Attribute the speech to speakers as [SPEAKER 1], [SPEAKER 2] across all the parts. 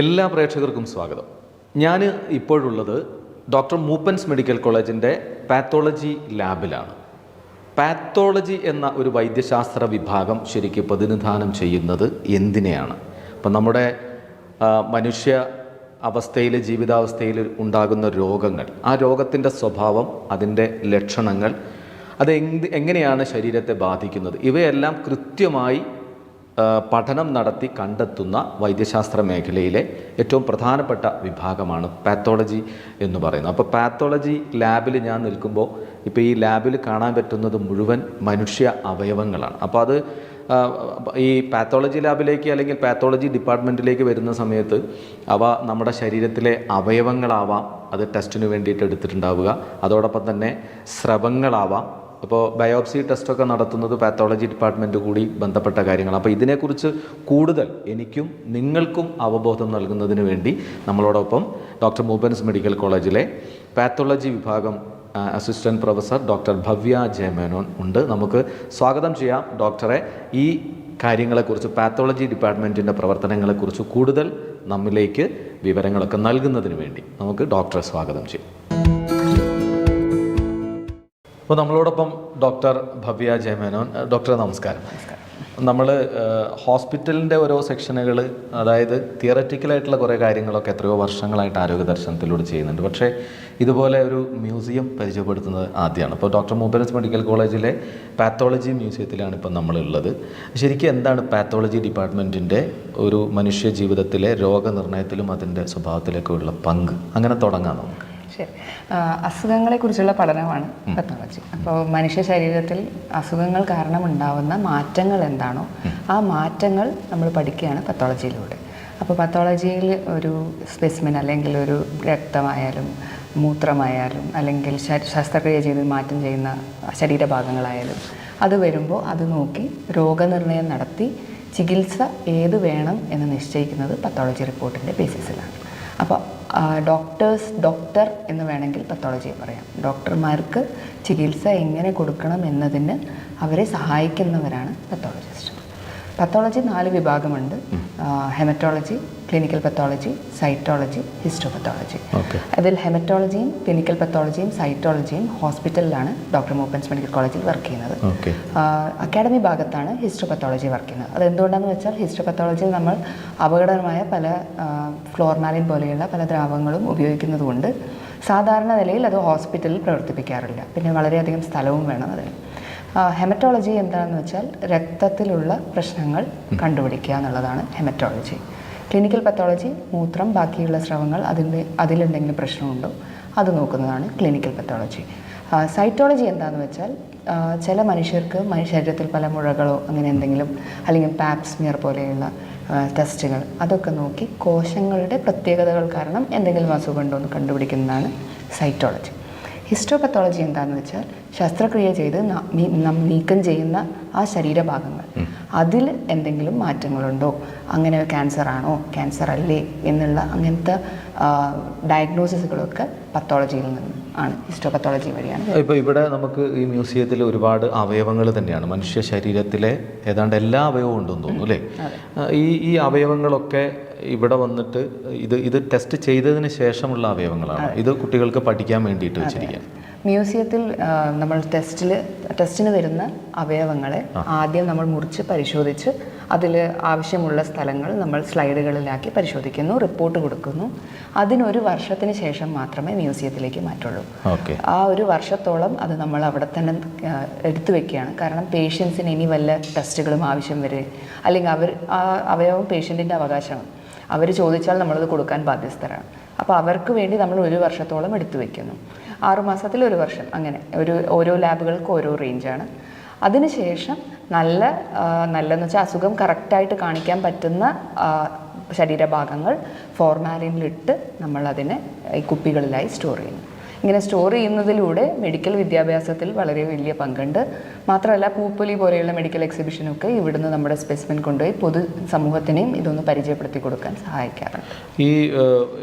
[SPEAKER 1] എല്ലാ പ്രേക്ഷകർക്കും സ്വാഗതം. ഞാൻ ഇപ്പോഴുള്ളത് ഡോക്ടർ മൂപ്പൻസ് മെഡിക്കൽ കോളേജിന്റെ പാത്തോളജി ലാബിലാണ്. പാത്തോളജി എന്ന ഒരു വൈദ്യശാസ്ത്ര വിഭാഗം ശരിക്കും പ്രതിനിധാനം ചെയ്യുന്നത് എന്തിനെയാണ്? അപ്പം നമ്മുടെ മനുഷ്യ അവസ്ഥയിൽ ജീവിതാവസ്ഥയിൽ ഉണ്ടാകുന്ന രോഗങ്ങൾ ആ രോഗത്തിന്റെ സ്വഭാവം അതിന്റെ ലക്ഷണങ്ങൾ അത് എങ്ങനെയാണ് ശരീരത്തെ ബാധിക്കുന്നത്? ഇവയെല്ലാം കൃത്യമായി പഠനം നടത്തി കണ്ടെത്തുന്ന വൈദ്യശാസ്ത്ര മേഖലയിലെ ഏറ്റവും പ്രധാനപ്പെട്ട വിഭാഗമാണ് പാത്തോളജി എന്ന് പറയുന്നത്. അപ്പോൾ പാത്തോളജി ലാബിൽ ഞാൻ നിൽക്കുമ്പോൾ ഇപ്പോൾ ഈ ലാബിൽ കാണാൻ പറ്റുന്നത് മുഴുവൻ മനുഷ്യ അവയവങ്ങളാണ്. അപ്പോൾ അത് ഈ പാത്തോളജി ലാബിലേക്ക് അല്ലെങ്കിൽ പാത്തോളജി ഡിപ്പാർട്ട്മെന്റിലേക്ക് വരുന്ന സമയത്ത് അവ നമ്മുടെ ശരീരത്തിലെ അവയവങ്ങളാവാം അത് ടെസ്റ്റിന് വേണ്ടിയിട്ട് എടുത്തിട്ടുണ്ടാവുക. അതോടൊപ്പം തന്നെ സ്രവങ്ങളാവാം അപ്പോൾ ബയോപ്സി ടെസ്റ്റൊക്കെ നടത്തുന്നത് പാത്തോളജി ഡിപ്പാർട്ട്മെന്റ് കൂടി ബന്ധപ്പെട്ട കാര്യങ്ങളാണ്. അപ്പോൾ ഇതിനെക്കുറിച്ച് കൂടുതൽ എനിക്കും നിങ്ങൾക്കും അവബോധം നൽകുന്നതിന് വേണ്ടി നമ്മളോടൊപ്പം ഡോക്ടർ മൂബൻസ് മെഡിക്കൽ കോളേജിലെ പാത്തോളജി വിഭാഗം assistant professor doctor Bhavya Jayamenon ഉണ്ട്. നമുക്ക് സ്വാഗതം ചെയ്യാം ഡോക്ടറെ. ഈ കാര്യങ്ങളെക്കുറിച്ച് പാത്തോളജി ഡിപ്പാർട്ട്മെന്റിന്റെ പ്രവർത്തനങ്ങളെക്കുറിച്ച് കൂടുതൽ നമ്മിലേക്ക് വിവരങ്ങളൊക്കെ നൽകുന്നതിന് വേണ്ടി നമുക്ക് ഡോക്ടറെ സ്വാഗതം ചെയ്യാം. അപ്പോൾ നമ്മളോടൊപ്പം ഡോക്ടർ ഭവ്യ ജയമേനോൻ ഡോക്ടർ നമസ്കാരം. നമ്മൾ ഹോസ്പിറ്റലിന്റെ ഓരോ സെക്ഷനുകൾ അതായത് തിയററ്റിക്കലായിട്ടുള്ള കുറേ കാര്യങ്ങളൊക്കെ എത്രയോ വർഷങ്ങളായിട്ട് ആരോഗ്യ ദർശനത്തിലൂടെ ചെയ്യുന്നുണ്ട്. പക്ഷേ ഇതുപോലെ ഒരു മ്യൂസിയം പരിചയപ്പെടുത്തുന്നത് ആദ്യമാണ്. അപ്പോൾ ഡോക്ടർ മൂബനസ് മെഡിക്കൽ കോളേജിലെ പാത്തോളജി മ്യൂസിയത്തിലാണ് ഇപ്പം നമ്മളുള്ളത്. ശരിക്കും എന്താണ് പാത്തോളജി ഡിപ്പാർട്ട്മെന്റിന്റെ ഒരു മനുഷ്യ ജീവിതത്തിലെ രോഗനിർണയത്തിലും അതിന്റെ സ്വഭാവത്തിലൊക്കെ ഉള്ള പങ്ക്? അങ്ങനെ തുടങ്ങാം നമുക്ക്.
[SPEAKER 2] ശരി അസുഖങ്ങളെക്കുറിച്ചുള്ള പഠനമാണ് പത്തോളജി അപ്പോൾ മനുഷ്യ ശരീരത്തിൽ അസുഖങ്ങൾ കാരണം ഉണ്ടാവുന്ന മാറ്റങ്ങൾ എന്താണോ ആ മാറ്റങ്ങൾ നമ്മൾ പഠിക്കുകയാണ് പത്തോളജിയിലൂടെ അപ്പോൾ പത്തോളജിയിൽ ഒരു സ്പെസിമിൻ അല്ലെങ്കിൽ ഒരു രക്തമായാലും മൂത്രമായാലും അല്ലെങ്കിൽ ശസ്ത്രക്രിയ ചെയ്ത് മാറ്റം ചെയ്യുന്ന ശരീരഭാഗങ്ങളായാലും അത് വരുമ്പോൾ അത് നോക്കി രോഗനിർണയം നടത്തി ചികിത്സ ഏത് വേണം എന്ന് നിശ്ചയിക്കുന്നത് പത്തോളജി റിപ്പോർട്ടിന്റെ ബേസിസിലാണ് അപ്പോൾ ഡോക്ടേഴ്സ് ഡോക്ടർ എന്ന് വേണമെങ്കിൽ പത്തോളജിയെ പറയാം. ഡോക്ടർമാർക്ക് ചികിത്സ എങ്ങനെ കൊടുക്കണം എന്നതിന് അവരെ സഹായിക്കുന്നവരാണ് പത്തോളജിസ്റ്റ് പത്തോളജി നാല് വിഭാഗമുണ്ട്. Haematology clinical pathology cytology histopathology അതിൽ ഹെമറ്റോളജിയും ക്ലിനിക്കൽ പത്തോളജിയും സൈറ്റോളജിയും ഹോസ്പിറ്റലിലാണ് ഡോക്ടർ മൂപ്പൻസ് മെഡിക്കൽ കോളേജിൽ വർക്ക് ചെയ്യുന്നത്. അക്കാഡമി ഭാഗത്താണ് ഹിസ്റ്റോപത്തോളജി വർക്ക് ചെയ്യുന്നത്. അത് എന്തുകൊണ്ടാണെന്ന് വെച്ചാൽ ഹിസ്റ്റോപത്തോളജിയിൽ നമ്മൾ അപകടകരമായ പല ഫ്ലോർമാലിൻ പോലെയുള്ള പല ദ്രാവകങ്ങളും ഉപയോഗിക്കുന്നതുകൊണ്ട് സാധാരണ നിലയിൽ അത് ഹോസ്പിറ്റലിൽ പ്രവർത്തിപ്പിക്കാറില്ല. പിന്നെ വളരെയധികം സ്ഥലവും വേണം അതിന്. ഹെമറ്റോളജി എന്താണെന്ന് വെച്ചാൽ രക്തത്തിലുള്ള പ്രശ്നങ്ങൾ കണ്ടുപിടിക്കുക എന്നുള്ളതാണ് ഹെമറ്റോളജി ക്ലിനിക്കൽ പത്തോളജി മൂത്രം ബാക്കിയുള്ള സ്രവങ്ങൾ അതിന്റെ അതിലെന്തെങ്കിലും പ്രശ്നമുണ്ടോ? അത് നോക്കുന്നതാണ് ക്ലിനിക്കൽ പത്തോളജി സൈറ്റോളജി എന്താണെന്ന് വെച്ചാൽ ചില മനുഷ്യർക്ക് മനുഷ്യ ശരീരത്തിൽ പല മുഴകളോ അങ്ങനെ എന്തെങ്കിലും അല്ലെങ്കിൽ പാപ്സ്മിയർ പോലെയുള്ള ടെസ്റ്റുകൾ അതൊക്കെ നോക്കി കോശങ്ങളുടെ പ്രത്യേകതകൾ കാരണം എന്തെങ്കിലും അസുഖമുണ്ടോ എന്ന് കണ്ടുപിടിക്കുന്നതാണ് സൈറ്റോളജി ഹിസ്റ്റോപത്തോളജി എന്താണെന്ന് വെച്ചാൽ ശസ്ത്രക്രിയ ചെയ്ത് നാം നീക്കം ചെയ്യുന്ന ആ ശരീരഭാഗങ്ങൾ. അതിൽ എന്തെങ്കിലും മാറ്റങ്ങളുണ്ടോ? അങ്ങനെ ക്യാൻസർ ആണോ ക്യാൻസർ അല്ലേ എന്നുള്ള അങ്ങനത്തെ ഡയഗ്നോസിസുകളൊക്കെ പത്തോളജിയിൽ നിന്ന്. ആണ് ഹിസ്റ്റോപത്തോളജി വഴിയാണ്.
[SPEAKER 1] ഇപ്പോൾ ഇവിടെ നമുക്ക് ഈ മ്യൂസിയത്തിൽ ഒരുപാട് അവയവങ്ങൾ തന്നെയാണ്. മനുഷ്യ ശരീരത്തിലെ ഏതാണ്ട് എല്ലാ അവയവവും ഉണ്ടെന്ന് തോന്നുന്നു അല്ലേ? ഈ ഈ അവയവങ്ങളൊക്കെ ഇവിടെ വന്നിട്ട് ഇത് ഇത് ടെസ്റ്റ് ചെയ്തതിന് ശേഷമുള്ള അവയവങ്ങളാണ്. ഇത് കുട്ടികൾക്ക് പഠിക്കാൻ വേണ്ടിയിട്ട് വെച്ചിരിക്കുക
[SPEAKER 2] മ്യൂസിയത്തിൽ നമ്മൾ ടെസ്റ്റിൽ ടെസ്റ്റിന് വരുന്ന അവയവങ്ങളെ ആദ്യം നമ്മൾ മുറിച്ച് പരിശോധിച്ച് അതിൽ ആവശ്യമുള്ള സ്ഥലങ്ങൾ നമ്മൾ സ്ലൈഡുകളിലാക്കി പരിശോധിക്കുന്നു റിപ്പോർട്ട് കൊടുക്കുന്നു. അതിനൊരു വർഷത്തിന് ശേഷം മാത്രമേ മ്യൂസിയത്തിലേക്ക് മാറ്റുള്ളൂ.
[SPEAKER 1] ഓക്കെ.
[SPEAKER 2] ആ ഒരു വർഷത്തോളം അത് നമ്മൾ അവിടെ തന്നെ എടുത്തു വെക്കുകയാണ്. കാരണം പേഷ്യൻസിന് ഇനി വല്ല ടെസ്റ്റുകളും ആവശ്യം വരെ അല്ലെങ്കിൽ അവർ ആ അവയവം പേഷ്യന്റിന്റെ അവകാശമാണ്. അവർ ചോദിച്ചാൽ നമ്മളത് കൊടുക്കാൻ ബാധ്യസ്ഥരാണ്. അപ്പോൾ അവർക്ക് വേണ്ടി നമ്മൾ ഒരു വർഷത്തോളം എടുത്തു വയ്ക്കുന്നു ആറുമാസത്തിൽ ഒരു വർഷം അങ്ങനെ. ഒരു ഓരോ ലാബുകൾക്ക് ഓരോ റേഞ്ചാണ് അതിനുശേഷം നല്ല നല്ലതെന്ന് വെച്ചാൽ അസുഖം കറക്റ്റായിട്ട് കാണിക്കാൻ പറ്റുന്ന ശരീരഭാഗങ്ങൾ ഫോർമാലിനിലിട്ട് നമ്മളതിനെ ഈ കുപ്പികളിലായി സ്റ്റോർ ചെയ്യുന്നു. ഇങ്ങനെ സ്റ്റോർ ചെയ്യുന്നതിലൂടെ മെഡിക്കൽ വിദ്യാഭ്യാസത്തിൽ വളരെ വലിയ പങ്കുണ്ട്. മാത്രമല്ല പൂപ്പൊലി പോലെയുള്ള മെഡിക്കൽ എക്സിബിഷനൊക്കെ ഇവിടുന്ന് നമ്മുടെ സ്പെസിമെൻ കൊണ്ടുപോയി പൊതു സമൂഹത്തിനെയും ഇതൊന്ന് പരിചയപ്പെടുത്തി കൊടുക്കാൻ സഹായിക്കാറുണ്ട്.
[SPEAKER 1] ഈ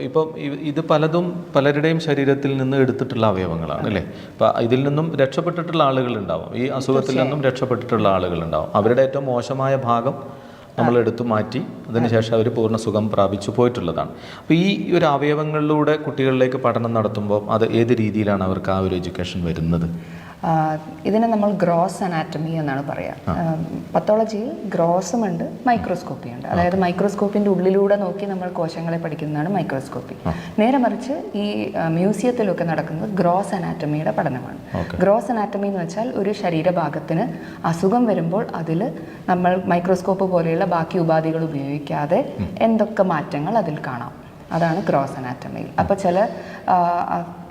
[SPEAKER 1] ഇപ്പം ഇത് പലതും പലരുടെയും ശരീരത്തിൽ നിന്ന് എടുത്തിട്ടുള്ള അവയവങ്ങളാണ് അല്ലേ? അപ്പം ഇതിൽ നിന്നും രക്ഷപ്പെട്ടിട്ടുള്ള ആളുകളുണ്ടാവും. ഈ അസുഖത്തിൽ നിന്നും രക്ഷപ്പെട്ടിട്ടുള്ള ആളുകളുണ്ടാവും. അവരുടെ ഏറ്റവും മോശമായ ഭാഗം നമ്മൾ എടുത്തു മാറ്റി അതിനുശേഷം അവർ പൂർണ സുഖം പ്രാപിച്ചു പോയിട്ടുള്ളതാണ്. അപ്പോൾ ഈ ഒരു അവയവങ്ങളിലൂടെ കുട്ടികളിലേക്ക് പഠനം നടത്തുമ്പോൾ അത് ഏത് രീതിയിലാണ് അവർക്ക് ആ ഒരു എഡ്യൂക്കേഷൻ വരുന്നത്?
[SPEAKER 2] ഇതിനെ നമ്മൾ ഗ്രോസ് അനാറ്റമി എന്നാണ് പറയുക പത്തോളജിയിൽ ഗ്രോസും ഉണ്ട് മൈക്രോസ്കോപ്പി ഉണ്ട് അതായത് മൈക്രോസ്കോപ്പിന്റെ ഉള്ളിലൂടെ നോക്കി നമ്മൾ കോശങ്ങളെ പഠിക്കുന്നതാണ് മൈക്രോസ്കോപ്പി. നേരെ മറിച്ച് ഈ മ്യൂസിയത്തിലൊക്കെ നടക്കുന്നത് ഗ്രോസ് അനാറ്റമിയുടെ പഠനമാണ്. ഗ്രോസ് അനാറ്റമി എന്ന് വെച്ചാൽ ഒരു ശരീരഭാഗത്തിന് അസുഖം വരുമ്പോൾ അതിൽ നമ്മൾ മൈക്രോസ്കോപ്പ് പോലെയുള്ള ബാക്കി ഉപാധികൾ ഉപയോഗിക്കാതെ എന്തൊക്കെ മാറ്റങ്ങൾ അതിൽ കാണാം. അതാണ് ക്രോസ് അനാറ്റമിയിൽ അപ്പോൾ ചില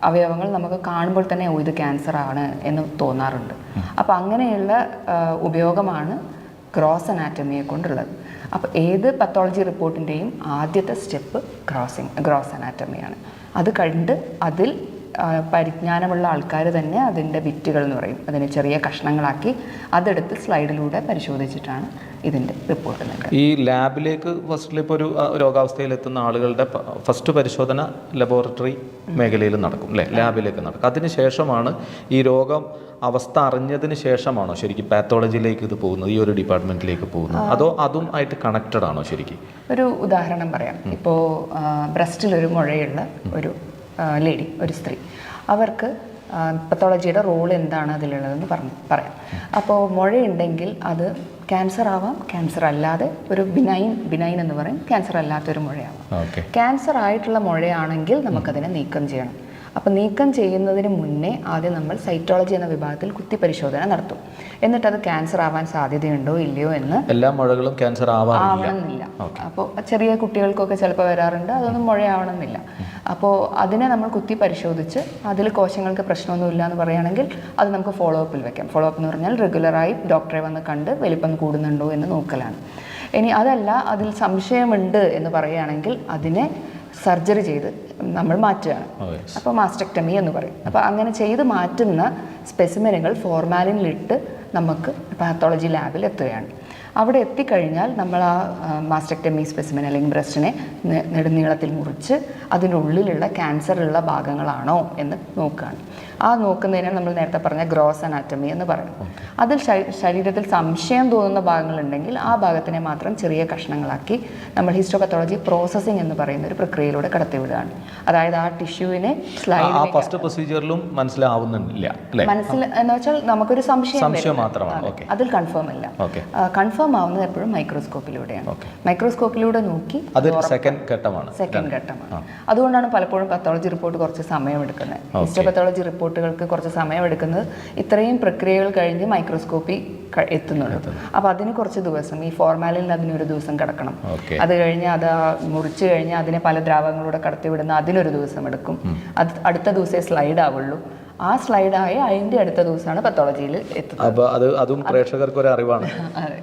[SPEAKER 2] അവയവങ്ങൾ നമുക്ക് കാണുമ്പോൾ തന്നെ ഓ ഇത് ക്യാൻസർ ആണ് എന്ന് തോന്നാറുണ്ട്. അപ്പോൾ അങ്ങനെയുള്ള ഉപയോഗമാണ് ക്രോസ് അനാറ്റമിയെ കൊണ്ടുള്ളത്. അപ്പോൾ ഏത് പത്തോളജി റിപ്പോർട്ടിന്റെയും ആദ്യത്തെ സ്റ്റെപ്പ് ക്രോസിങ് ക്രോസ് അനാറ്റമിയാണ് അത് കണ്ട് അതിൽ പരിജ്ഞാനമുള്ള ആൾക്കാർ തന്നെ അതിന്റെ വിറ്റുകൾ എന്ന് പറയും. അതിനെ ചെറിയ കഷ്ണങ്ങളാക്കി അതെടുത്ത് സ്ലൈഡിലൂടെ പരിശോധിച്ചിട്ടാണ് ഇതിന്റെ റിപ്പോർട്ട് നൽകുന്നത്
[SPEAKER 1] ഈ ലാബിലേക്ക് ഫസ്റ്റിൽ ഇപ്പോൾ ഒരു രോഗാവസ്ഥയിലെത്തുന്ന ആളുകളുടെ ഫസ്റ്റ് പരിശോധന ലബോറട്ടറി മേഖലയിൽ നടക്കും അല്ലേ ലാബിലേക്ക് നടക്കും. അതിനുശേഷമാണ് ഈ രോഗം അവസ്ഥ അറിഞ്ഞതിന് ശേഷമാണോ ശരിക്കും പാത്തോളജിയിലേക്ക് ഇത് പോകുന്നത്? ഈ ഒരു ഡിപ്പാർട്ട്മെന്റിലേക്ക് പോകുന്നത്? അതോ അതും ആയിട്ട് കണക്റ്റഡ് ആണോ ശരിക്കും?
[SPEAKER 2] ഒരു ഉദാഹരണം പറയാം. ഇപ്പോൾ ബ്രസ്റ്റിലൊരു മുഴയുള്ള ഒരു ലേഡി ഒരു സ്ത്രീ. അവർക്ക് പത്തോളജിയുടെ റോൾ എന്താണ് അതിലുള്ളതെന്ന് പറഞ്ഞു പറയാം. അപ്പോൾ മുഴയുണ്ടെങ്കിൽ അത് ക്യാൻസർ ആവാം. ക്യാൻസർ അല്ലാതെ ഒരു ബിനൈൻ ബിനൈൻ എന്ന് പറയും. ക്യാൻസർ അല്ലാത്തൊരു മുഴയാവാം. ക്യാൻസർ ആയിട്ടുള്ള മുഴയാണെങ്കിൽ നമുക്കതിനെ നീക്കം ചെയ്യണം. അപ്പോൾ നീക്കം ചെയ്യുന്നതിന് മുന്നേ ആദ്യം നമ്മൾ സൈറ്റോളജി എന്ന വിഭാഗത്തിൽ കുത്തി പരിശോധന നടത്തും. എന്നിട്ട് അത് ക്യാൻസർ ആവാൻ സാധ്യതയുണ്ടോ ഇല്ലയോ എന്ന്
[SPEAKER 1] എല്ലാ മുഴകളും ക്യാൻസർ
[SPEAKER 2] ആവണമെന്നില്ല. അപ്പോൾ ചെറിയ കുട്ടികൾക്കൊക്കെ ചിലപ്പോൾ വരാറുണ്ട് അതൊന്നും മുഴയാവണമെന്നില്ല. അപ്പോൾ അതിനെ നമ്മൾ കുത്തി പരിശോധിച്ച് അതിൽ കോശങ്ങൾക്ക് പ്രശ്നമൊന്നുമില്ല എന്ന് പറയുകയാണെങ്കിൽ അത് നമുക്ക് ഫോളോ അപ്പിൽ വെക്കാം. ഫോളോ അപ്പ് എന്ന് പറഞ്ഞാൽ റെഗുലറായി ഡോക്ടറെ വന്ന് കണ്ട് വലിപ്പം കൂടുന്നുണ്ടോ എന്ന് നോക്കലാണ്. ഇനി അതല്ല അതിൽ സംശയമുണ്ട് എന്ന് പറയുകയാണെങ്കിൽ അതിനെ സർജറി ചെയ്ത് നമ്മൾ മാറ്റുകയാണ്
[SPEAKER 1] അപ്പൊ
[SPEAKER 2] അപ്പോൾ മാസ്റ്റക്ടമി എന്ന് പറയും. അപ്പോൾ അങ്ങനെ ചെയ്ത് മാറ്റുന്ന സ്പെസിമെനുകൾ ഫോർമാലിനിലിട്ട് നമുക്ക് പാത്തോളജി ലാബിൽ എത്തുകയാണ്. അവിടെ എത്തിക്കഴിഞ്ഞാൽ നമ്മൾ ആ മാസ്റ്റക്ടമി സ്പെസിമെൻ അല്ലെങ്കിൽ ബ്രസ്റ്റിനെ നെടുനീളത്തിൽ മുറിച്ച് അതിനുള്ളിലുള്ള ക്യാൻസറുള്ള ഭാഗങ്ങളാണോ എന്ന് നോക്കുകയാണ്. ആ നോക്കുന്നതിനെ നമ്മൾ നേരത്തെ പറഞ്ഞ ഗ്രോസ് അനാറ്റമി എന്ന് പറയും അതിൽ ശരീരത്തിൽ സംശയം തോന്നുന്ന ഭാഗങ്ങളുണ്ടെങ്കിൽ ആ ഭാഗത്തിനെ മാത്രം ചെറിയ കഷ്ണങ്ങളാക്കി നമ്മൾ ഹിസ്റ്റോപത്തോളജി പ്രോസസ്സിംഗ് എന്ന് പറയുന്ന ഒരു പ്രക്രിയയിലൂടെ കടത്തിവിടുകയാണ് അതായത് ആ ടിഷ്യൂവിനെ സ്ലൈഡ്
[SPEAKER 1] ഫസ്റ്റ് പ്രൊസീജിയറിലും മനസ്സിലാവുന്നില്ല
[SPEAKER 2] മനസ്സിൽ എന്ന് വെച്ചാൽ നമുക്കൊരു സംശയം
[SPEAKER 1] മാത്രമാണ്
[SPEAKER 2] അതെ. അതിൽ കൺഫേം അല്ല കൺഫേം ആവുന്നത് എപ്പോഴും മൈക്രോസ്കോപ്പിലൂടെയാണ് മൈക്രോസ്കോപ്പിലൂടെ നോക്കി
[SPEAKER 1] അത് സെക്കൻഡ് ഘട്ടമാണ്.
[SPEAKER 2] സെക്കൻഡ് ഘട്ടമാണ്. അതുകൊണ്ടാണ് പലപ്പോഴും പത്തോളജി റിപ്പോർട്ട് കുറച്ച് സമയം എടുക്കുന്നത്. ഹിസ്റ്റോപത്തോളജി റിപ്പോർട്ടുകൾക്ക് കുറച്ച് സമയമെടുക്കുന്നത് ഇത്രയും പ്രക്രിയകൾ കഴിഞ്ഞ് മൈക്രോസ്കോപ്പി എത്തുന്നുള്ളൂ. അപ്പോൾ അതിന് കുറച്ച് ദിവസം ഈ ഫോർമാലിൽ അതിനൊരു ദിവസം കിടക്കണം. അത് കഴിഞ്ഞ് അത് മുറിച്ച് കഴിഞ്ഞ് അതിനെ പല ദ്രാവകങ്ങളിലൂടെ കടത്തിവിടുന്ന അതിനൊരു ദിവസം എടുക്കും. അത് അടുത്ത ദിവസമേ സ്ലൈഡ് ആവുള്ളൂ ആ സ്ലൈഡായി അതിന്റെ അടുത്ത ദിവസമാണ് പത്തോളജിയിൽ എത്തുന്നത്.
[SPEAKER 1] അപ്പോൾ അത് അതും പ്രേക്ഷകർക്ക് ഒരു അറിവാണ്.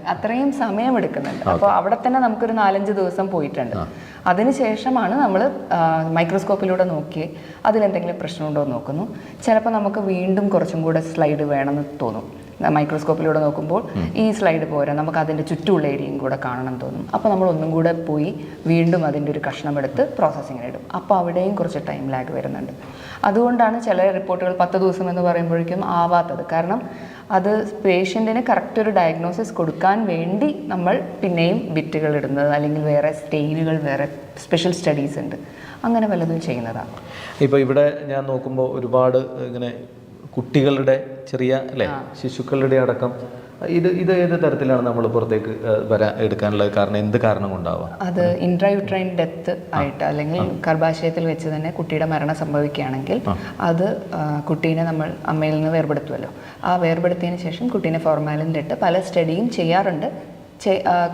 [SPEAKER 2] അത്രയും സമയം എടുക്കുന്നുണ്ട്. അപ്പോൾ അവിടെ തന്നെ നമുക്കൊരു നാലഞ്ച് ദിവസം പോയിട്ടുണ്ട്. അതിനുശേഷമാണ് നമ്മൾ മൈക്രോസ്കോപ്പിലൂടെ നോക്കി അതിലെന്തെങ്കിലും പ്രശ്നമുണ്ടോ എന്ന് നോക്കുന്നു. ചിലപ്പോൾ നമുക്ക് വീണ്ടും കുറച്ചും കൂടെ സ്ലൈഡ് വേണമെന്ന് തോന്നും. മൈക്രോസ്കോപ്പിലൂടെ നോക്കുമ്പോൾ ഈ സ്ലൈഡ് പോരാ. നമുക്ക് അതിന്റെ ചുറ്റുമുള്ള ഏരിയയും കൂടെ കാണണം തോന്നും. അപ്പോൾ നമ്മൾ ഒന്നും കൂടെ പോയി വീണ്ടും അതിന്റെ ഒരു കഷ്ണം എടുത്ത് പ്രോസസ്സിങ്ങിന് ഇടും. അപ്പോൾ അവിടെയും കുറച്ച് ടൈം ലാഗ് വരുന്നുണ്ട്. അതുകൊണ്ടാണ് ചില റിപ്പോർട്ടുകൾ പത്ത് ദിവസം എന്ന് പറയുമ്പോഴേക്കും ആവാത്തത്. കാരണം അത് പേഷ്യന്റിന് കറക്റ്റ് ഒരു ഡയഗ്നോസിസ് കൊടുക്കാൻ വേണ്ടി നമ്മൾ പിന്നെയും ബിറ്റുകൾ ഇടുന്നത്. അല്ലെങ്കിൽ വേറെ സ്റ്റെയിനുകൾ വേറെ സ്പെഷ്യൽ സ്റ്റഡീസ് ഉണ്ട്. അങ്ങനെ വല്ലതും ചെയ്യുന്നതാണ്.
[SPEAKER 1] ഇപ്പോൾ ഇവിടെ ഞാൻ നോക്കുമ്പോൾ ഒരുപാട് ഇങ്ങനെ കുട്ടികളുടെ ചെറിയ അല്ലേ? ശിശുക്കളുടെ അടക്കം. ഇത് ഇത് ഏത് തരത്തിലാണ് നമ്മൾ പുറത്തേക്ക് വരാ വരാൻ എടുക്കാനുള്ള കാരണം എന്ത് കാരണം കൊണ്ടാവാം?
[SPEAKER 2] അത് ഇൻട്രയുട്രൈൻ ഡെത്ത് ആയിട്ട് അല്ലെങ്കിൽ ഗർഭാശയത്തിൽ വെച്ച് തന്നെ കുട്ടിയുടെ മരണം സംഭവിക്കുകയാണെങ്കിൽ അത് കുട്ടീനെ നമ്മൾ അമ്മയിൽ നിന്ന് വേർപെടുത്തുമല്ലോ ആ വേർപെടുത്തിയതിന് ശേഷം കുട്ടീനെ ഫോർമാലിനിലിട്ട് പല സ്റ്റഡിയും ചെയ്യാറുണ്ട്.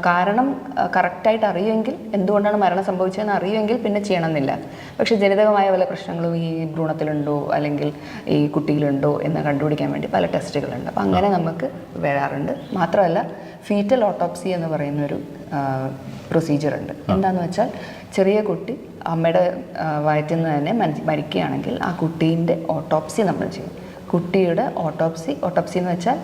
[SPEAKER 2] കാരണം കറക്റ്റായിട്ട് അറിയുമെങ്കിൽ എന്തുകൊണ്ടാണ് മരണം സംഭവിച്ചതെന്ന് അറിയുമെങ്കിൽ പിന്നെ ചെയ്യണമെന്നില്ല. പക്ഷേ ജനിതകമായ പല പ്രശ്നങ്ങളും ഈ ഭ്രൂണത്തിലുണ്ടോ അല്ലെങ്കിൽ ഈ കുട്ടിയിലുണ്ടോ എന്ന് കണ്ടുപിടിക്കാൻ വേണ്ടി പല ടെസ്റ്റുകളുണ്ട്. അപ്പം അങ്ങനെ നമുക്ക് വരാറുണ്ട്. മാത്രമല്ല ഫീറ്റൽ ഓട്ടോപ്സി എന്ന് പറയുന്നൊരു പ്രൊസീജിയർ ഉണ്ട് എന്താണെന്ന് വെച്ചാൽ ചെറിയ കുട്ടി അമ്മയുടെ വയറ്റിൽ നിന്ന് തന്നെ മരിക്കുകയാണെങ്കിൽ ആ കുട്ടീന്റെ ഓട്ടോപ്സി നമ്മൾ ചെയ്യും. കുട്ടിയുടെ ഓട്ടോപ്സി ഓട്ടോപ്സി എന്ന് വെച്ചാൽ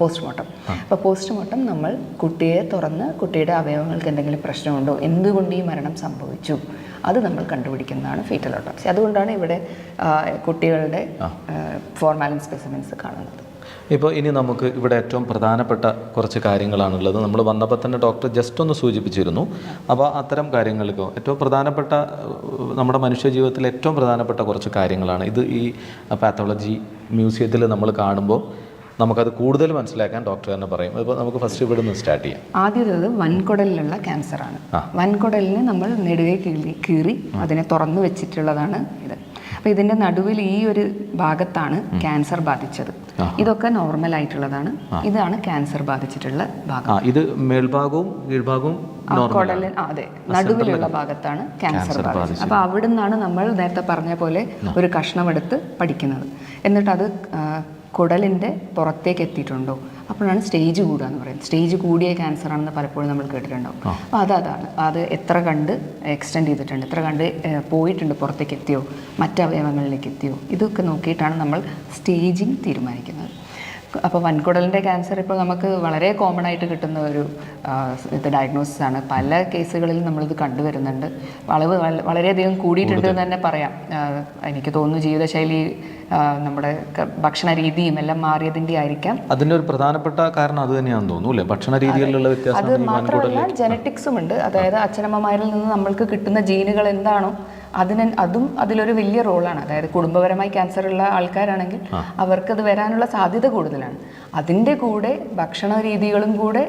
[SPEAKER 2] പോസ്റ്റ്മോർട്ടം. അപ്പോൾ പോസ്റ്റ്മോർട്ടം നമ്മൾ കുട്ടിയെ തുറന്ന് കുട്ടിയുടെ അവയവങ്ങൾക്ക് എന്തെങ്കിലും പ്രശ്നമുണ്ടോ എന്തുകൊണ്ട് ഈ മരണം സംഭവിച്ചു അത് നമ്മൾ കണ്ടുപിടിക്കുന്നതാണ് ഫീറ്റൽ ഓട്ടോപ്സി അതുകൊണ്ടാണ് ഇവിടെ കുട്ടികളുടെ ഫോർമാലിൻ സ്പെസിമെൻസ് കാണുന്നത്.
[SPEAKER 1] ഇപ്പോൾ ഇനി നമുക്ക് ഇവിടെ ഏറ്റവും പ്രധാനപ്പെട്ട കുറച്ച് കാര്യങ്ങളാണുള്ളത്. നമ്മൾ വന്നപ്പോൾ തന്നെ ഡോക്ടർ ജസ്റ്റ് ഒന്ന് സൂചിപ്പിച്ചിരുന്നു. അപ്പോൾ അത്തരം കാര്യങ്ങൾക്ക് ഏറ്റവും പ്രധാനപ്പെട്ട നമ്മുടെ മനുഷ്യ ജീവിതത്തിൽ ഏറ്റവും പ്രധാനപ്പെട്ട കുറച്ച് കാര്യങ്ങളാണ്. ഇത് ഈ പാത്തോളജി മ്യൂസിയത്തിൽ നമ്മൾ കാണുമ്പോൾ നമുക്കത് കൂടുതൽ മനസ്സിലാക്കാൻ ഡോക്ടർ തന്നെ പറയും. അപ്പോൾ നമുക്ക് ഫസ്റ്റ് ഇവിടെ നിന്ന് സ്റ്റാർട്ട് ചെയ്യാം.
[SPEAKER 2] ആദ്യത്തേത് വൻകുടലിലുള്ള ക്യാൻസറാണ് വൻകുടലിനെ നമ്മൾ നെടുകെ കീറി കീറി അതിനെ തുറന്നു വെച്ചിട്ടുള്ളതാണ് ഇത്. അപ്പോൾ ഇതിന്റെ നടുവിൽ ഈ ഒരു ഭാഗത്താണ് ക്യാൻസർ ബാധിച്ചത്. ഇതൊക്കെ നോർമൽ ആയിട്ടുള്ളതാണ്. ഇതാണ് ക്യാൻസർ ബാധിച്ചിട്ടുള്ള ഭാഗം.
[SPEAKER 1] ഇത് മേൽഭാഗവും കീഴ്ഭാഗവും
[SPEAKER 2] കുടലിൽ അതെ. നടുവിലുള്ള ഭാഗത്താണ് ക്യാൻസർ ബാധിച്ചത്. അപ്പോൾ അവിടെ നിന്നാണ് നമ്മൾ നേരത്തെ പറഞ്ഞ പോലെ ഒരു കഷ്ണമെടുത്ത് പഠിക്കുന്നത്. എന്നിട്ട് അത് കുടലിന്റെ കുടലിന്റെ പുറത്തേക്ക് എത്തിയിട്ടുണ്ടോ? അപ്പോഴാണ് സ്റ്റേജ് കൂടുക എന്ന് പറയുന്നത്. സ്റ്റേജ് കൂടിയ ക്യാൻസർ ആണെന്ന് പലപ്പോഴും നമ്മൾ കേട്ടിട്ടുണ്ടാവും. അപ്പോൾ അത് അതാണ്. അത് എത്ര കണ്ട് എക്സ്റ്റെൻഡ് ചെയ്തിട്ടുണ്ട് എത്ര കണ്ട് പോയിട്ടുണ്ട് പുറത്തേക്ക് എത്തിയോ മറ്റവയവങ്ങളിലേക്ക് എത്തിയോ ഇതൊക്കെ നോക്കിയിട്ടാണ് നമ്മൾ സ്റ്റേജിങ് തീരുമാനിക്കുന്നത്. അപ്പോൾ വൻകുടലിന്റെ ക്യാൻസർ ഇപ്പോൾ നമുക്ക് വളരെ കോമൺ ആയിട്ട് കിട്ടുന്ന ഒരു ഇത് ഡയഗ്നോസിസ് ആണ്. പല കേസുകളിലും നമ്മളിത് കണ്ടുവരുന്നുണ്ട്. വളവ് വള- വളരെയധികം കൂടിയിട്ടുണ്ട് എന്ന് തന്നെ പറയാം. എനിക്ക് തോന്നുന്നു ജീവിതശൈലി നമ്മുടെ ഭക്ഷണ രീതിയും എല്ലാം മാറിയതിന്റെ ആയിരിക്കാം.
[SPEAKER 1] അതിന്റെ ഒരു പ്രധാനപ്പെട്ട കാരണം അത് തന്നെയാണെന്ന് തോന്നുന്നു ഭക്ഷണ രീതിയിലുള്ള വ്യത്യാസം അത്
[SPEAKER 2] മാത്രമല്ല ജനറ്റിക്സും ഉണ്ട്. അതായത് അച്ഛനമ്മമാരിൽ നിന്ന് നമ്മൾക്ക് കിട്ടുന്ന ജീനുകൾ എന്താണോ അതിന് അതും അതിലൊരു വലിയ റോളാണ്. അതായത് കുടുംബപരമായി ക്യാൻസർ ഉള്ള ആൾക്കാരാണെങ്കിൽ അവർക്കത് വരാനുള്ള സാധ്യത കൂടുതലാണ്. അതിന്റെ കൂടെ ഭക്ഷണ രീതികളും കൂടെ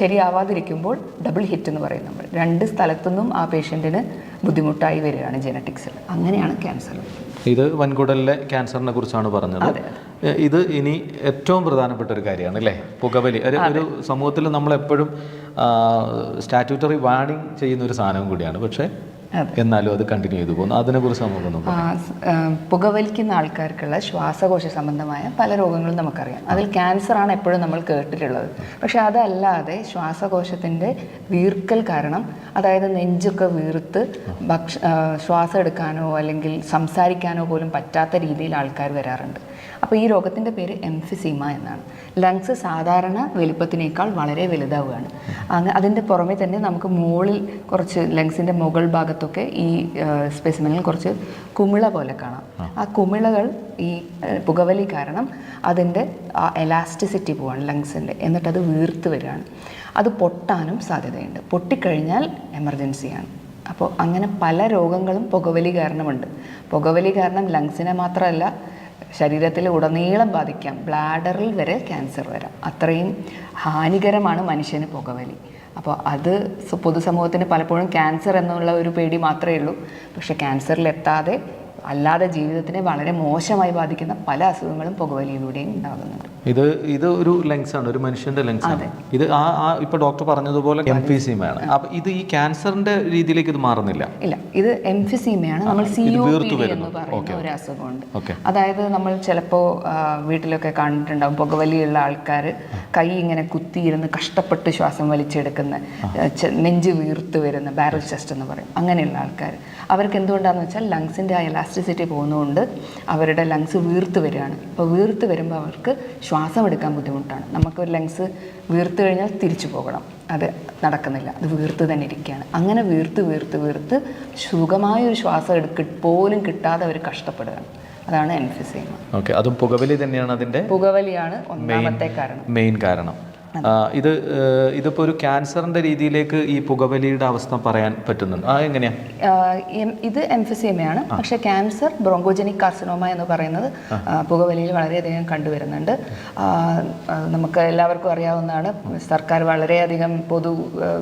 [SPEAKER 2] ശരിയാവാതിരിക്കുമ്പോൾ ഡബിൾ ഹിറ്റ് എന്ന് പറയും നമ്മൾ രണ്ട് സ്ഥലത്തുനിന്നും ആ പേഷ്യന്റിന് ബുദ്ധിമുട്ടായി വരികയാണ് ജനറ്റിക്സിൽ. അങ്ങനെയാണ് ക്യാൻസർ.
[SPEAKER 1] ഇത് വൻകുടലിലെ ക്യാൻസറിനെ കുറിച്ചാണ് പറഞ്ഞത്. ഇത് ഇനി ഏറ്റവും പ്രധാനപ്പെട്ട ഒരു കാര്യമാണ് അല്ലേ? പുകവലി. ഒരു ഒരു സമൂഹത്തിൽ നമ്മളെപ്പോഴും സ്റ്റാറ്റ്യൂട്ടറി വാണിംഗ് ചെയ്യുന്ന ഒരു സാധനം കൂടിയാണ്. പക്ഷേ എന്നാലും അത് കണ്ടിന്യൂ ചെയ്തു പോകുന്നു. അതിനെക്കുറിച്ച് നമുക്കൊന്ന്
[SPEAKER 2] നമുക്ക് പുകവലിക്കുന്ന ആൾക്കാർക്കുള്ള ശ്വാസകോശ സംബന്ധമായ പല രോഗങ്ങളും നമുക്കറിയാം. അതിൽ ക്യാൻസർ ആണ് എപ്പോഴും നമ്മൾ കേട്ടിട്ടുള്ളത്. പക്ഷെ അതല്ലാതെ ശ്വാസകോശത്തിന്റെ വീർക്കൽ കാരണം അതായത് നെഞ്ചൊക്കെ വീർത്ത് ഭക്ഷ ശ്വാസം എടുക്കാനോ അല്ലെങ്കിൽ സംസാരിക്കാനോ പോലും പറ്റാത്ത രീതിയിൽ ആൾക്കാർ വരാറുണ്ട്. അപ്പോൾ ഈ രോഗത്തിന്റെ പേര് എംഫിസീമ എന്നാണ്. ലങ്സ് സാധാരണ വലുപ്പത്തിനേക്കാൾ വളരെ വലുതാവുകയാണ്. അങ്ങ് അതിന്റെ പുറമെ തന്നെ നമുക്ക് മുകളിൽ കുറച്ച് ലങ്സിന്റെ മുകൾ ഭാഗത്തൊക്കെ ഈ സ്പെസിമെനിൽ കുറച്ച് കുമിള പോലെ കാണാം. ആ. കുമിളകൾ ഈ പുകവലി കാരണം അതിന്റെ ആ എലാസ്റ്റിസിറ്റി പോവാണ് ലങ്സിന്റെ എന്നിട്ട് അത് വീർത്ത് വരികയാണ് അത് പൊട്ടാനും സാധ്യതയുണ്ട്. പൊട്ടിക്കഴിഞ്ഞാൽ എമർജൻസിയാണ് അപ്പോൾ അങ്ങനെ പല രോഗങ്ങളും പുകവലി കാരണമുണ്ട്. പുകവലി കാരണം ലങ്സിനെ മാത്രമല്ല ശരീരത്തിൽ ഉടനീളം ബാധിക്കാം. ബ്ലാഡറിൽ വരെ ക്യാൻസർ വരാം. അത്രയും ഹാനികരമാണ് മനുഷ്യന് പുകവലി. അപ്പോൾ അത് പൊതുസമൂഹത്തിന് പലപ്പോഴും ക്യാൻസർ എന്നുള്ള ഒരു പേടി മാത്രമേ ഉള്ളൂ. പക്ഷേ ക്യാൻസറിലെത്താതെ അല്ലാതെ ജീവിതത്തിനെ വളരെ മോശമായി ബാധിക്കുന്ന പല അസുഖങ്ങളും പുകവലിയിലൂടെയും ഉണ്ടാകുന്നുണ്ട്.
[SPEAKER 1] ഇത് ഇത് ഒരു ലങ്സ് ആണ് ഒരു മനുഷ്യന്റെ ലങ്സ് ആണ് ഇത് ആ ആ ഇപ്പൊ ഡോക്ടർ പറഞ്ഞതുപോലെ എംഫിസീമയാണ്. അപ്പൊ ഇത് ഈ ക്യാൻസറിന്റെ രീതിയിലേക്ക് ഇത് മാറുന്നില്ല?
[SPEAKER 2] ഇല്ല ഇത് എംഫിസീമയാണ്. നമ്മൾ. എന്ന് പറയുന്ന ഒരു അസുഖമുണ്ട്. അതായത് നമ്മൾ ചിലപ്പോ വീട്ടിലൊക്കെ കണ്ടിട്ടുണ്ടാവും പുകവലിയുള്ള ആൾക്കാർ കൈ ഇങ്ങനെ കുത്തിയിരുന്ന് കഷ്ടപ്പെട്ട് ശ്വാസം വലിച്ചെടുക്കുന്ന നെഞ്ച് വീർത്ത് വരുന്ന ബാരൽ ചെസ്റ്റ് എന്ന് പറയും. അങ്ങനെയുള്ള ആൾക്കാർ അവർക്ക് എന്തുകൊണ്ടാന്ന് വെച്ചാൽ ലങ്സിന്റെ ആ എലാസ്റ്റിസിറ്റി പോകുന്നതുകൊണ്ട് അവരുടെ ലങ്സ് വീർത്ത് വരികയാണ്. അപ്പോൾ വീർത്ത് വരുമ്പോൾ അവർക്ക് ശ്വാസം എടുക്കാൻ ബുദ്ധിമുട്ടാണ്. നമുക്ക് ഒരു ലങ്സ് വീർത്ത് കഴിഞ്ഞാൽ തിരിച്ചു പോകണം. അത് നടക്കുന്നില്ല. അത് വീർത്ത് തന്നെ ഇരിക്കുകയാണ്. അങ്ങനെ വീർത്ത് വീർത്ത് വീർത്ത് സുഖമായ ഒരു ശ്വാസം എടുക്ക പോലും കിട്ടാതെ അവർ കഷ്ടപ്പെടുകയാണ്. അതാണ് എൻഫിസീമ
[SPEAKER 1] ഓക്കെ അതും പുകവലി തന്നെയാണ് അതിന്റെ
[SPEAKER 2] പുകവലിയാണ് ഒന്നാമത്തെ കാരണം.
[SPEAKER 1] മെയിൻ കാരണം. ഇത് ഇതിപ്പോ ഒരു ക്യാൻസറിന്റെ രീതിയിലേക്ക് ഈ പുകവലിയുടെ അവസ്ഥ പറയാൻ പറ്റുന്നുണ്ട്. ആ എങ്ങനെയാ?
[SPEAKER 2] ഇത് എംഫിസീമയാണ്. പക്ഷെ ക്യാൻസർ ബ്രോങ്കോജനിക് കാർസിനോമ എന്ന് പറയുന്നത് പുകവലിയിൽ വളരെയധികം കണ്ടുവരുന്നുണ്ട്. നമുക്ക് എല്ലാവർക്കും അറിയാവുന്നതാണ്. സർക്കാർ വളരെയധികം പൊതു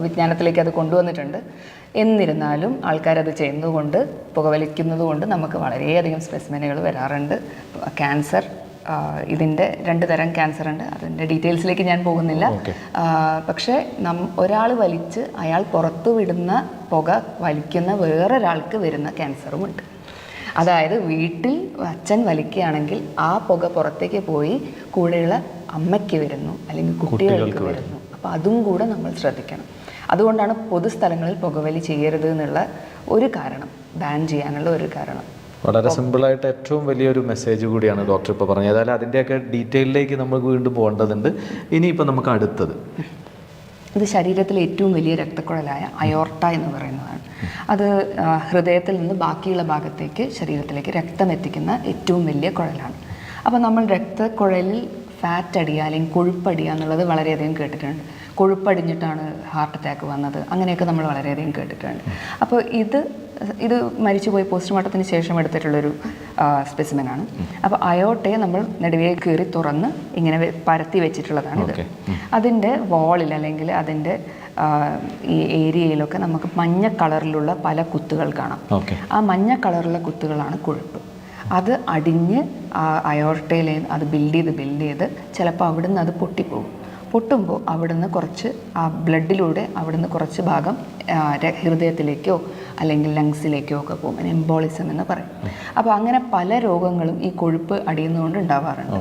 [SPEAKER 2] വിജ്ഞാനത്തിലേക്ക് അത് കൊണ്ടുവന്നിട്ടുണ്ട്. എന്നിരുന്നാലും ആൾക്കാരത് ചെയ്യുന്നതുകൊണ്ട് പുകവലിക്കുന്നതുകൊണ്ട് നമുക്ക് വളരെയധികം സ്പെസിമെനുകൾ വരാറുണ്ട്. ക്യാൻസർ ഇതിന്റെ രണ്ട് തരം ക്യാൻസർ ഉണ്ട്. അതിന്റെ ഡീറ്റെയിൽസിലേക്ക് ഞാൻ പോകുന്നില്ല. പക്ഷേ നം ഒരാൾ വലിച്ച് അയാൾ പുറത്തു വിടുന്ന പുക വലിക്കുന്ന വേറൊരാൾക്ക് വരുന്ന ക്യാൻസറും ഉണ്ട്. അതായത് വീട്ടിൽ അച്ഛൻ വലിക്കുകയാണെങ്കിൽ ആ പുക പുറത്തേക്ക് പോയി കൂടെയുള്ള അമ്മയ്ക്ക് വരുന്നു അല്ലെങ്കിൽ കുട്ടികൾക്ക് വരുന്നു. അപ്പോൾ അതും കൂടെ നമ്മൾ ശ്രദ്ധിക്കണം. അതുകൊണ്ടാണ് പൊതുസ്ഥലങ്ങളിൽ പുകവലി ചെയ്യരുത് എന്നുള്ള ഒരു കാരണം ബാൻ ചെയ്യാനുള്ള ഒരു കാരണം.
[SPEAKER 1] വളരെ സിമ്പിളായിട്ട് ഏറ്റവും വലിയൊരു മെസ്സേജ് കൂടിയാണ് ഡോക്ടർ ഇപ്പോൾ പറഞ്ഞത്. ഏതായാലും അതിന്റെയൊക്കെ ഡീറ്റെയിലേക്ക് നമ്മൾ വീണ്ടും പോകേണ്ടതുണ്ട്. ഇനിയിപ്പോൾ നമുക്ക് അടുത്തത്.
[SPEAKER 2] ഇത് ശരീരത്തിലെ ഏറ്റവും വലിയ രക്തക്കുഴലായ അയോർട്ട എന്ന് പറയുന്നതാണ്. അത് ഹൃദയത്തിൽ നിന്ന് ബാക്കിയുള്ള ഭാഗത്തേക്ക് ശരീരത്തിലേക്ക് രക്തം എത്തിക്കുന്ന ഏറ്റവും വലിയ കുഴലാണ്. അപ്പോൾ നമ്മൾ രക്തക്കുഴലിൽ ഫാറ്റ് അടിയുക അല്ലെങ്കിൽ കൊഴുപ്പടിയുക എന്നുള്ളത് വളരെയധികം കേട്ടിട്ടുണ്ട്. കൊഴുപ്പടിഞ്ഞിട്ടാണ് ഹാർട്ട് അറ്റാക്ക് വന്നത്. അങ്ങനെയൊക്കെ നമ്മൾ വളരെയധികം കേട്ടിട്ടുണ്ട്. അപ്പോൾ ഇത് ഇത് മരിച്ചുപോയി പോസ്റ്റ്മോർട്ടത്തിന് ശേഷം എടുത്തിട്ടുള്ളൊരു സ്പെസിമെനാണ്. അപ്പോൾ അയോട്ടയെ നമ്മൾ നെടുവേ കീറി തുറന്ന് ഇങ്ങനെ പരത്തി വെച്ചിട്ടുള്ളതാണ് ഇത്. അതിന്റെ വാളിൽ അല്ലെങ്കിൽ അതിന്റെ ഈ ഏരിയയിലൊക്കെ നമുക്ക് മഞ്ഞ കളറിലുള്ള പല കുത്തുകൾ കാണാം. ആ മഞ്ഞ കളറുള്ള കുത്തുകളാണ് കൊഴുപ്പ്. അത് അടിഞ്ഞ് ആ അയോർട്ടയിൽ അത് ബിൽഡ് ചെയ്ത് ബിൽഡ് ചെയ്ത് ചിലപ്പോൾ അവിടുന്ന് അത് പൊട്ടിപ്പോകും. പൊട്ടുമ്പോൾ അവിടുന്ന് കുറച്ച് ആ ബ്ലഡിലൂടെ അവിടുന്ന് കുറച്ച് ഭാഗം ഹൃദയത്തിലേക്കോ അല്ലെങ്കിൽ ലങ്സിലേക്കോ ഒക്കെ പോകും. എംബോളിസം എന്ന് പറയും. അപ്പോൾ അങ്ങനെ പല രോഗങ്ങളും ഈ കൊഴുപ്പ് അടിയുന്നതുകൊണ്ട് ഉണ്ടാവാറുണ്ട്.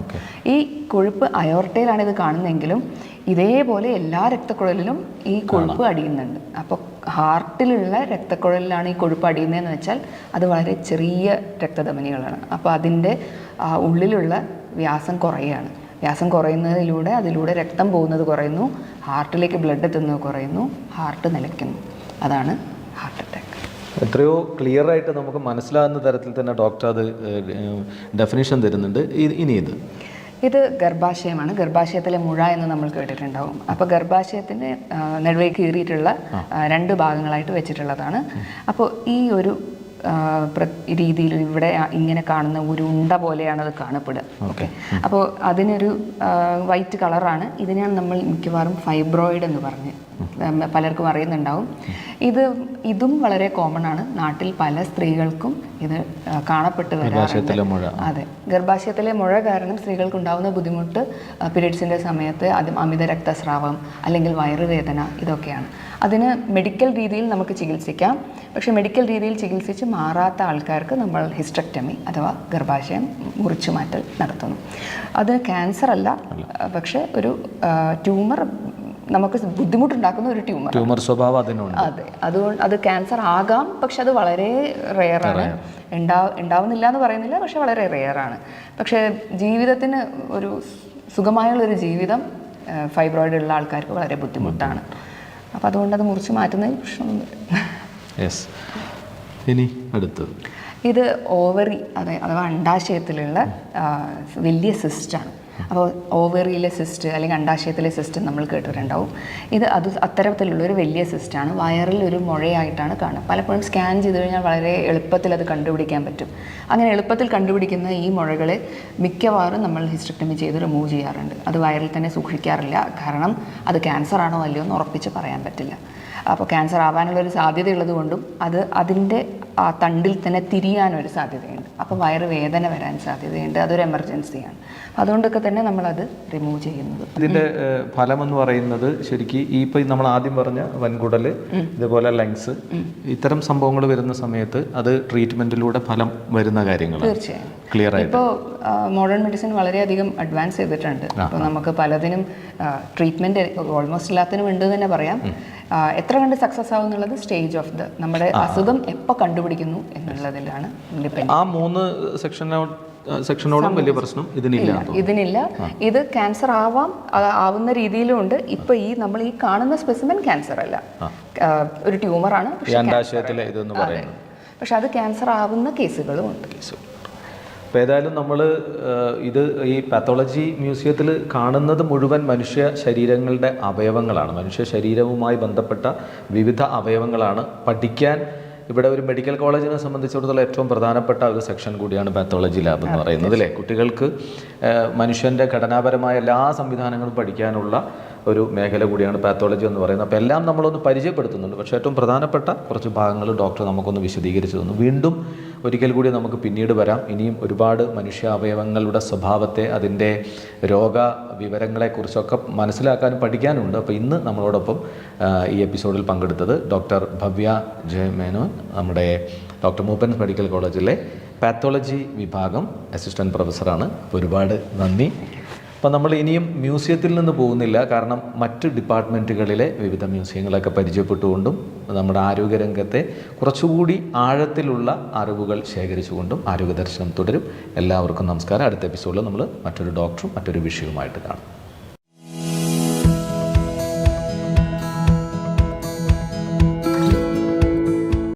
[SPEAKER 2] ഈ കൊഴുപ്പ് അയോർട്ടയിലാണ് ഇത് കാണുന്നതെങ്കിലും ഇതേപോലെ എല്ലാ രക്തക്കുഴലിലും ഈ കൊഴുപ്പ് അടിയുന്നുണ്ട്. അപ്പോൾ ഹാർട്ടിലുള്ള രക്തക്കുഴലിലാണ് ഈ കൊഴുപ്പ് അടിയുന്നതെന്ന് വെച്ചാൽ അത് വളരെ ചെറിയ രക്തധമനികളാണ്. അപ്പോൾ അതിന്റെ ഉള്ളിലുള്ള വ്യാസം കുറയുകയാണ് വ്യാസം കുറയുന്നതിലൂടെ അതിലൂടെ രക്തം പോകുന്നത് കുറയുന്നു. ഹാർട്ടിലേക്ക് ബ്ലഡ് എത്തുന്നത് കുറയുന്നു. ഹാർട്ട് നിലയ്ക്കുന്നു. അതാണ് ഹാർട്ട് അറ്റാക്ക്
[SPEAKER 1] എത്രയോ ക്ലിയർ ആയിട്ട് നമുക്ക് മനസ്സിലാകുന്ന തരത്തിൽ തന്നെ ഡോക്ടർ അത് ഡെഫിനേഷൻ തരുന്നുണ്ട്. ഇനി ഇത്.
[SPEAKER 2] ഇത് ഗർഭാശയമാണ്. ഗർഭാശയത്തിലെ മുഴ എന്ന് നമ്മൾ കേട്ടിട്ടുണ്ടാവും. അപ്പോൾ ഗർഭാശയത്തിന്റെ നെടുവേ കീറിയിട്ടുള്ള രണ്ട് ഭാഗങ്ങളായിട്ട് വെച്ചിട്ടുള്ളതാണ്. അപ്പോൾ ഈ ഒരു രീതിയിൽ ഇവിടെ ഇങ്ങനെ കാണുന്ന ഒരു ഉണ്ട പോലെയാണ് അത് കാണപ്പെടുക. ഓക്കെ. അപ്പോൾ അതിനൊരു വൈറ്റ് കളറാണ്. ഇതിനെയാണ് നമ്മൾ മിക്കവാറും ഫൈബ്രോയിഡ് എന്ന് പറഞ്ഞ് പലർക്കും അറിയുന്നുണ്ടാവും. ഇത് ഇതും വളരെ കോമൺ ആണ്. നാട്ടിൽ പല സ്ത്രീകൾക്കും ഇത് കാണപ്പെട്ട് വരാറുണ്ട്. അതെ. ഗർഭാശയത്തിലെ മുഴ കാരണം സ്ത്രീകൾക്ക് ഉണ്ടാകുന്ന ബുദ്ധിമുട്ട് പീരീഡ്സിന്റെ സമയത്ത് അത് അമിത രക്തസ്രാവം അല്ലെങ്കിൽ വയറുവേദന ഇതൊക്കെയാണ്. അതിന് മെഡിക്കൽ രീതിയിൽ നമുക്ക് ചികിത്സിക്കാം. പക്ഷേ മെഡിക്കൽ രീതിയിൽ ചികിത്സിച്ച് മാറാത്ത ആൾക്കാർക്ക് നമ്മൾ ഹിസ്റ്റക്ടമി അഥവാ ഗർഭാശയം മുറിച്ചു മാറ്റൽ നടത്തുന്നു. അത് ക്യാൻസർ അല്ല. പക്ഷേ ഒരു ട്യൂമർ നമുക്ക് ബുദ്ധിമുട്ടുണ്ടാക്കുന്ന ഒരു ട്യൂമർ
[SPEAKER 1] ട്യൂമർ സ്വഭാവം അതിനുണ്ട്.
[SPEAKER 2] അതെ. അതുകൊണ്ട് അത് ക്യാൻസർ ആകാം പക്ഷെ അത് വളരെ റെയറാണ് ഉണ്ടാ ഉണ്ടാവുന്നില്ല എന്ന് പറയുന്നില്ല പക്ഷെ വളരെ റെയറാണ് പക്ഷേ ജീവിതത്തിന് ഒരു സുഖമായുള്ളൊരു ജീവിതം ഫൈബ്രോയിഡ് ഉള്ള ആൾക്കാർക്ക് വളരെ ബുദ്ധിമുട്ടാണ്. അപ്പോൾ അതുകൊണ്ട് അത് മുറിച്ച് മാറ്റുന്നതിൽ പ്രശ്നമൊന്നുമില്ല
[SPEAKER 1] ഇനി അടുത്തത്.
[SPEAKER 2] ഇത് ഓവറി അതെ അഥവാ അണ്ടാശയത്തിലുള്ള വലിയ സിസ്റ്റാണ് അപ്പോൾ ഓവറിയിലെ സിസ്റ്റ് അല്ലെങ്കിൽ അണ്ടാശയത്തിലെ സിസ്റ്റ് നമ്മൾ കേട്ടിട്ടുണ്ടാവും. ഇത് അത് അത്തരത്തിലുള്ളൊരു വലിയ സിസ്റ്റാണ് വയറിൽ ഒരു മുഴയായിട്ടാണ് കാണുക. പലപ്പോഴും സ്കാൻ ചെയ്ത് കഴിഞ്ഞാൽ വളരെ എളുപ്പത്തിൽ അത് കണ്ടുപിടിക്കാൻ പറ്റും. അങ്ങനെ എളുപ്പത്തിൽ കണ്ടുപിടിക്കുന്ന ഈ മുഴകളെ മിക്കവാറും നമ്മൾ ഹിസ്റ്റക്ടമി ചെയ്ത് റിമൂവ് ചെയ്യാറുണ്ട്. അത് വയറിൽ തന്നെ സൂക്ഷിക്കാറില്ല. കാരണം അത് ക്യാൻസർ ആണോ അല്ലയോ എന്ന് ഉറപ്പിച്ച് പറയാൻ പറ്റില്ല. അപ്പോൾ ക്യാൻസർ ആവാനുള്ള ഒരു സാധ്യതയുള്ളത് കൊണ്ടും അത് അതിന്റെ ആ തണ്ടിൽ തന്നെ തിരിയാനൊരു സാധ്യതയുണ്ട്. അപ്പോൾ വയറ് വേദന വരാൻ സാധ്യതയുണ്ട്. അതൊരു എമർജൻസിയാണ് അതുകൊണ്ടൊക്കെ തന്നെ നമ്മളത് റിമൂവ് ചെയ്യുന്നത്.
[SPEAKER 1] ഇതിന്റെ ഫലം എന്ന് പറയുന്നത് ശരിക്കും ഈ ഇപ്പൊ നമ്മൾ ആദ്യം പറഞ്ഞ വൻകുടൽ ഇതുപോലെ ലങ്സ് ഇത്തരം സംഭവങ്ങൾ വരുന്ന സമയത്ത് അത് ട്രീറ്റ്മെന്റിലൂടെ ഫലം വരുന്ന കാര്യങ്ങൾ
[SPEAKER 2] തീർച്ചയായും.
[SPEAKER 1] ക്ലിയർ ആയിട്ട്.
[SPEAKER 2] ഇപ്പോൾ മോഡേൺ മെഡിസിൻ വളരെയധികം അഡ്വാൻസ് ചെയ്തിട്ടുണ്ട്. അപ്പോൾ നമുക്ക് പലതിനും ട്രീറ്റ്മെന്റ് ഓൾമോസ്റ്റ് എല്ലാത്തിനും ഉണ്ട് തന്നെ പറയാം. എത്ര കണ്ട് സക്സസ് ആവും എന്നുള്ളത് സ്റ്റേജ് ഓഫ് ദ നമ്മുടെ അസുഖം എപ്പോൾ കണ്ടുപിടിക്കുന്നു എന്നുള്ളതിലാണ്
[SPEAKER 1] ആ മൂന്ന് സെക്ഷനോ സെക്ഷനോടും വലിയ പ്രശ്നം ഇതിനില്ല
[SPEAKER 2] ഇതിനില്ല. ഇത് ക്യാൻസർ ആവാം ആവുന്ന രീതിയിലും ഉണ്ട്. ഇപ്പൊ ഈ നമ്മൾ ഈ കാണുന്ന സ്പെസിമെൻ ക്യാൻസർ അല്ല. ഒരു ട്യൂമറാണ് പക്ഷെ അത്. ക്യാൻസർ ആവുന്ന കേസുകളും ഉണ്ട്.
[SPEAKER 1] അപ്പോൾ ഏതായാലും നമ്മൾ ഇത് ഈ പാത്തോളജി മ്യൂസിയത്തിൽ കാണുന്നത് മുഴുവൻ മനുഷ്യ ശരീരങ്ങളുടെ അവയവങ്ങളാണ്. മനുഷ്യ ശരീരവുമായി ബന്ധപ്പെട്ട വിവിധ അവയവങ്ങളാണ് പഠിക്കാൻ ഇവിടെ ഒരു മെഡിക്കൽ കോളേജിനെ സംബന്ധിച്ചിടത്തോളം ഏറ്റവും പ്രധാനപ്പെട്ട ഒരു സെക്ഷൻ കൂടിയാണ് പാത്തോളജി ലാബ് എന്ന് പറയുന്നത് അല്ലേ? കുട്ടികൾക്ക് മനുഷ്യന്റെ ഘടനാപരമായ എല്ലാ സംവിധാനങ്ങളും പഠിക്കാനുള്ള ഒരു മേഖല കൂടിയാണ് പാത്തോളജി എന്ന് പറയുന്നത്. അപ്പോൾ എല്ലാം നമ്മളൊന്ന് പരിചയപ്പെടുത്തുന്നുണ്ട്. പക്ഷേ ഏറ്റവും പ്രധാനപ്പെട്ട കുറച്ച് ഭാഗങ്ങൾ ഡോക്ടർ നമുക്കൊന്ന് വിശദീകരിച്ചു തന്നു. വീണ്ടും ഒരിക്കൽ കൂടി നമുക്ക് പിന്നീട് വരാം. ഇനിയും ഒരുപാട് മനുഷ്യ അവയവങ്ങളുടെ സ്വഭാവത്തെ അതിന്റെ രോഗ വിവരങ്ങളെക്കുറിച്ചൊക്കെ മനസ്സിലാക്കാനും പഠിക്കാനുണ്ട്. അപ്പോൾ ഇന്ന് നമ്മളോടൊപ്പം ഈ എപ്പിസോഡിൽ പങ്കെടുത്തത് ഡോക്ടർ ഭവ്യ ജയമേനോൻ നമ്മുടെ ഡോക്ടർ മൂപ്പൻസ് മെഡിക്കൽ കോളേജിലെ പാത്തോളജി വിഭാഗം അസിസ്റ്റന്റ് പ്രൊഫസറാണ്. ഒരുപാട് നന്ദി. അപ്പോൾ നമ്മൾ ഇനിയും മ്യൂസിയത്തിൽ നിന്ന് പോകുന്നില്ല. കാരണം മറ്റ് ഡിപ്പാർട്ട്മെന്റുകളിലെ വിവിധ മ്യൂസിയങ്ങളൊക്കെ പരിചയപ്പെട്ടുകൊണ്ടും നമ്മുടെ ആരോഗ്യരംഗത്തെ കുറച്ചുകൂടി ആഴത്തിലുള്ള അറിവുകൾ ശേഖരിച്ചുകൊണ്ടും ആരോഗ്യദർശനം തുടരും. എല്ലാവർക്കും നമസ്കാരം. അടുത്ത എപ്പിസോഡിൽ നമ്മൾ മറ്റൊരു ഡോക്ടറും മറ്റൊരു വിഷയവുമായിട്ട് കാണാം.